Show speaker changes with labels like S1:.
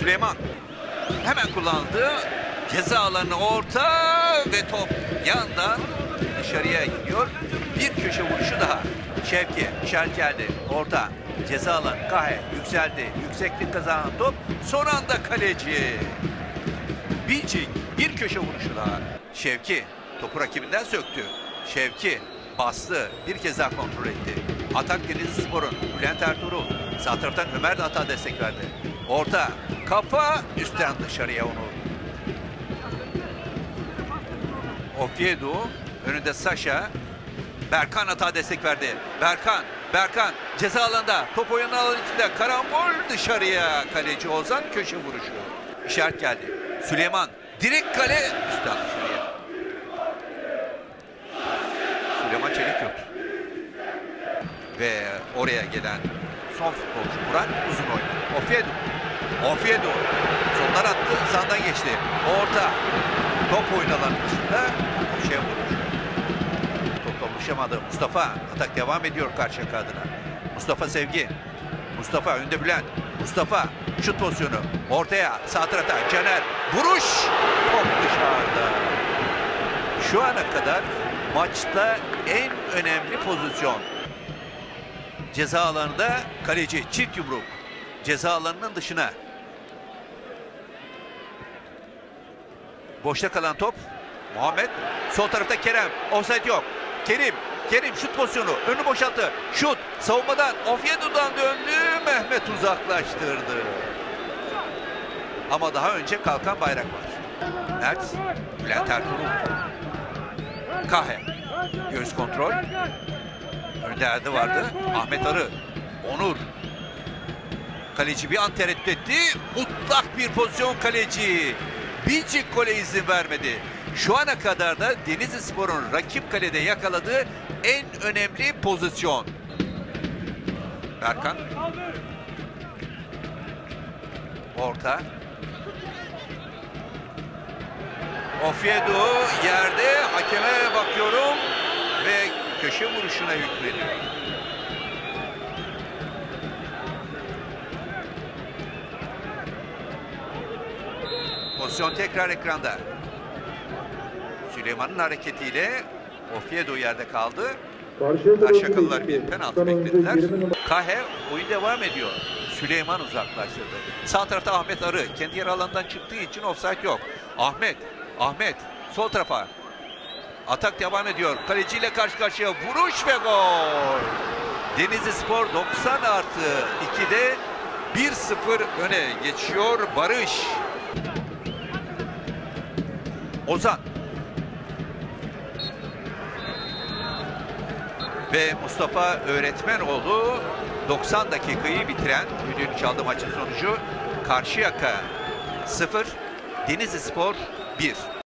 S1: Süleyman hemen kullandı. Ceza alanı orta ve top yandan dışarıya gidiyor. Bir köşe vuruşu daha. Şevki işaret geldi. Orta ceza alanı Kahe yükseldi. Yükseklik kazanan top son anda kaleci. Bincik bir köşe vuruşu daha. Şevki topu rakibinden söktü. Şevki bastı. Bir kez daha kontrol etti. Atak Denizli Spor'un Bülent Ertuğrul. Sağ taraftan Ömer de hata destek verdi. Orta kafa üstten dışarıya onu. Oviedo önünde Saşa. Berkan hata destek verdi. Berkan, Berkan ceza alanında top oyunu alanı içinde karambol dışarıya kaleci Ozan köşe vuruşu. İşaret geldi. Süleyman direkt kale üstten dışarıya. Süleyman Çelikyurt. Ve oraya gelen son futbolcu Burak uzun oynadı. Ofiedo. Ofiedo. Sonlar attı. Sağdan geçti. Orta. Top oynanan dışında şey vurmuş. Topla buluşamadı. Mustafa. Atak devam ediyor karşı adına. Mustafa Sevgi. Mustafa önde Bülent. Mustafa şut pozisyonu. Ortaya sağ tarafta Caner. Vuruş. Top dışarıda. Şu ana kadar maçta en önemli pozisyon. Ceza alanında kaleci çift yumruk. Ceza alanının dışına. Boşta kalan top. Muhammed. Sol tarafta Kerem. Offside yok. Kerim. Kerim şut pozisyonu. Önü boşalttı. Şut. Savunmadan. Oviedo'dan döndü. Mehmet uzaklaştırdı. Ama daha önce kalkan bayrak var. Mert. Bülent Ertuğrul. Kahe. Göğüs kontrol. Önde Erdi vardı. Ahmet Arı. Onur. Kaleci bir an tereddüt etti. Mutlak bir pozisyon kaleci. Bincik gole izin vermedi. Şu ana kadar da Denizli Spor'un rakip kalede yakaladığı en önemli pozisyon. Berkan. Orta. Ofiedo yerde hakeme bakıyorum ve köşe vuruşuna hükmediyor. Pozisyon tekrar ekranda. Süleyman'ın hareketiyle Ofiedo yerde kaldı. Karşıyakalılar bir penaltı beklediler. Kahe oyun devam ediyor. Süleyman uzaklaştırdı. Sağ tarafta Ahmet Arı. Kendi yer alanından çıktığı için offside yok. Ahmet, Ahmet sol tarafa. Atak devam ediyor. Kaleciyle karşı karşıya vuruş ve gol. Denizli Spor 90 artı 2'de 1-0 öne geçiyor Barış. Ozan. Ve Mustafa Öğretmenoğlu 90 dakikayı bitiren düdüğünü çaldı maçın sonucu. Karşıyaka 0, Denizli Spor 1.